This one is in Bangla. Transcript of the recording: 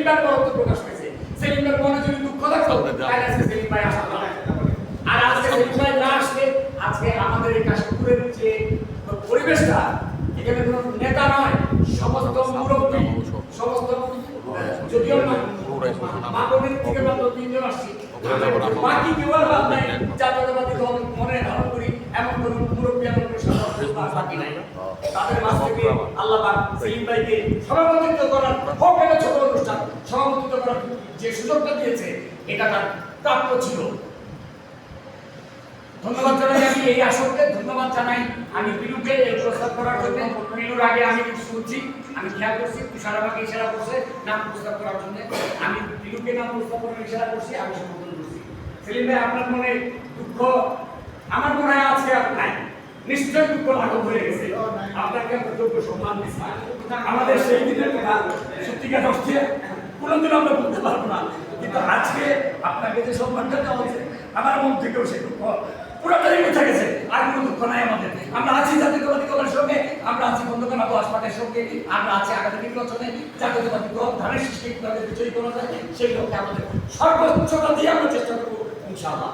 সেলিম ভাই বরত্ব প্রকাশ পেয়েছে সেলিম ভাই মনে যদি দুঃখ থাকতো তাহলে আজকে সেলিম ভাই আসতো আর আজকে সেলিম ভাই না আসলে আজকে আমাদের এই কাশপুরের যে পরিবেশটা এখানে কোনো নেতা নয় সমস্ত মুরব্বী সমস্ত যদিও মাগনের থেকে মাত্র তিনজন আসছি। বাকি কেউ আর বাদ নাই। জাতীয়তাবাদী দল মনে ধারণ করি এমন কোন মুরব্বী এমন কোন বাকি নাই। তাদের মাঝ থেকে আল্লাহ সেলিম ভাইকে সভাপতিত্ব করার হোক এটা ছোট অনুষ্ঠান সভাপতিত্ব করার যে সুযোগটা দিয়েছে, এটা তার প্রাপ্য ছিল। ধন্যবাদ জানাই আমি এই আসরকে, ধন্যবাদ জানাই আমি বিলুকে এই প্রস্তাব করার জন্য। বিলুর আগে আমি শুনছি, আমি খেয়াল করছি, তুষার আমাকে ইশারা করছে নাম প্রস্তাব করার জন্য। আমি বিলুকে নাম প্রস্তাব করার ইশারা করছি, আমি সমর্থন করছি। সেলিম ভাই, আপনার মনে দুঃখ? আমার মনে হয় আজকে আর নাই। নিশ্চয় দুঃখ লাঘব হয়ে গেছে। আপনাকে আমরা যোগ্য সম্মান দিচ্ছি। আমাদের সেই দিনের কথা সত্যিকার অর্থে কোনোদিন আমরা বলতে পারব না। কিন্তু আজকে আপনাকে যে সম্মানটা দেওয়া হয়েছে, আমার সে দুঃখ। মিথ্যা গেছে, আর কোনো দুঃখ নাই আমাদের। আমরা আছি জাতীয়তাবাদী সঙ্গে, আমরা আছি বন্ধুকানা হাসপাতালের সঙ্গে, আমরা আছি আগামী নির্বাচনে জাতীয়তাবাদী দল, ধানের সৃষ্টি কীভাবে বিজয়ী করা যায়, সেই লক্ষ্যে আমাদের সর্বোচ্চটা দিয়ে আমরা চেষ্টা করব, ইনশাআল্লাহ।